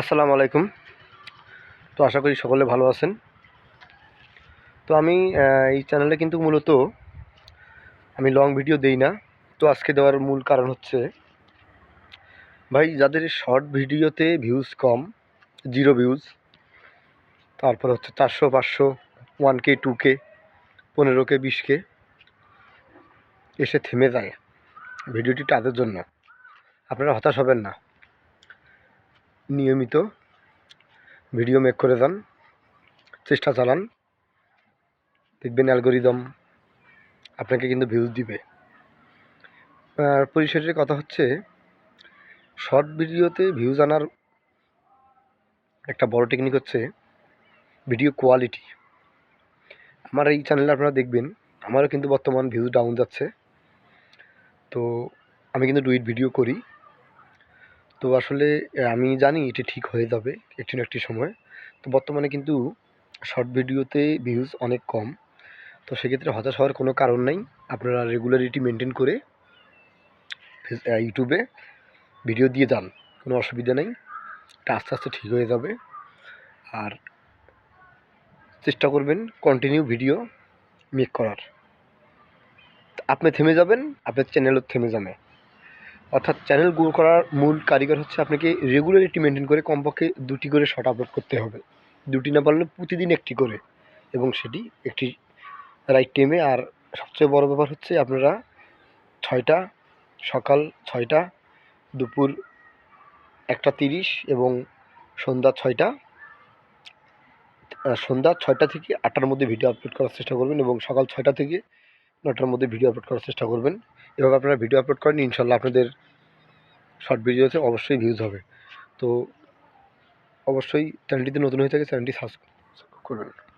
আসসালামু আলাইকুম। তো আশা করি সকলে ভালো আছেন। তো আমি এই চ্যানেলে কিন্তু মূলত আমি লং ভিডিও দেই না। তো আজকে দেওয়ার মূল কারণ হচ্ছে, ভাই, যাদের শর্ট ভিডিওতে ভিউজ কম জিরো ভিউজ তারপর হচ্ছে চারশো, পাঁচশো ওয়ান কে টু কে পনেরো কে বিশ কে এসে থেমে যায় ভিডিওটি তাদের জন্য। আপনারা হতাশ হবেন না। নিয়মিত ভিডিও মেক করে যান, চেষ্টা চালান। দেখবেন অ্যালগোরিদম আপনাকে কিন্তু ভিউজ দিবে। আর পরিশেষে কথা হচ্ছে শর্ট ভিডিওতে ভিউজ আনার একটা বড় টেকনিক হচ্ছে ভিডিও কোয়ালিটি আমার এই চ্যানেলে আপনারা দেখবেন, আমারও কিন্তু বর্তমান ভিউজ ডাউন যাচ্ছে। তো আমি কিন্তু ডুইট ভিডিও করি। তো আসলে আমি জানি এটি ঠিক হয়ে যাবে একটি না একটি সময়। তো বর্তমানে কিন্তু শর্ট ভিডিওতে ভিউজ অনেক কম। তো সেক্ষেত্রে হতাশ হওয়ার কোনো কারণ নেই। আপনারা রেগুলারিটি মেনটেন করে ইউটিউবে ভিডিও দিয়ে যান। কোনো অসুবিধা নেই। এটা আস্তে আস্তে ঠিক হয়ে যাবে। আর চেষ্টা করবেন কন্টিনিউ ভিডিও মেক করার। আপনি থেমে যাবেন, আপনার চ্যানেলও থেমে যাবে। অর্থাৎ চ্যানেল গ্রো করার মূল কারিগর হচ্ছে আপনাকে রেগুলারিটি মেনটেন করে কমপক্ষে দুটি করে শর্ট আপলোড করতে হবে। দুটি না পারলে প্রতিদিন একটি করে। এবং সেটি একটি রাইট টাইমে আর সবচেয়ে বড় ব্যাপার হচ্ছে আপনারা ছয়টা, সকাল ছয়টা, দুপুর একটা তিরিশ এবং সন্ধ্যা ছয়টা সন্ধ্যা ছয়টা থেকে আটটার মধ্যে ভিডিও আপলোড করার চেষ্টা করবেন এবং সকাল ছয়টা থেকে নটার মধ্যে ভিডিও আপলোড করার চেষ্টা করবেন। এভাবে আপনারা ভিডিও আপলোড করেন, ইনশাল্লাহ আপনাদের শর্ট ভিডিওতে অবশ্যই ভিউজ হবে। তো, অবশ্যই চ্যানেলটিতে নতুন হয়ে থাকে চ্যানেলটি সাবস্ক্রাইব করবেন